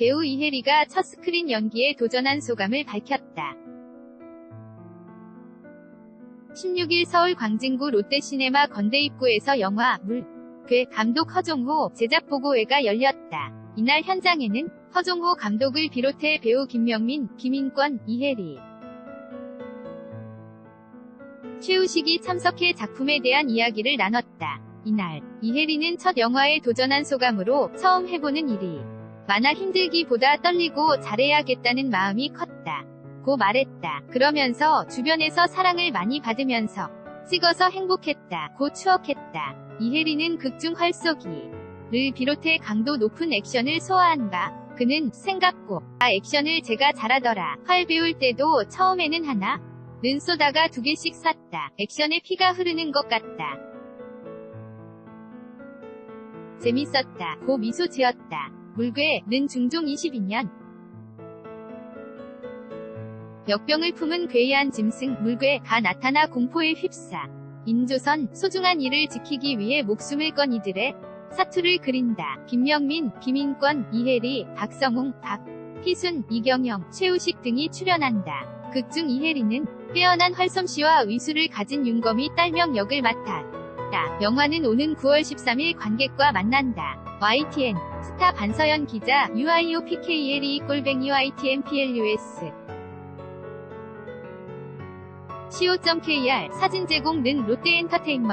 배우 이혜리가 첫 스크린 연기에 도전한 소감을 밝혔다. 16일 서울 광진구 롯데시네마 건대 입구에서 영화 물, 괴 감독 허종호 제작 보고회가 열렸다. 이날 현장에는 허종호 감독을 비롯해 배우 김명민, 김인권, 이혜리, 최우식이 참석해 작품에 대한 이야기를 나눴다. 이날 이혜리는 첫 영화에 도전한 소감으로 처음 해보는 일이 많아 힘들기보다 떨리고 잘해야겠다는 마음이 컸다. 고 말했다. 그러면서 주변에서 사랑을 많이 받으면서 찍어서 행복했다. 고 추억했다. 이혜리는 극중 활쏘기를 비롯해 강도 높은 액션을 소화한다. 그는 생각고 아 액션을 제가 잘하더라. 활 배울 때도 처음에는 하나 는 쏘다가 두 개씩 쐈다. 액션에 피가 흐르는 것 같다. 재밌었다. 고 미소 지었다. 물괴는 중종 22년 역병을 품은 괴이한 짐승 물괴가 나타나 공포에 휩싸 인조선 소중한 이를 지키기 위해 목숨을 건 이들의 사투를 그린다. 김명민, 김인권, 이혜리, 박성웅, 박희순, 이경영, 최우식 등이 출연한다. 극중 이혜리는 빼어난 활솜씨와 위수를 가진 윤검이 딸명 역을 맡 았다. 영화는 오는 9월 13일 관객과 만난다. YTN 스타 반서연 기자 UIOPKLE 꼴뱅이 YTNPLUS co.kr 사진 제공 는 롯데엔터테인먼트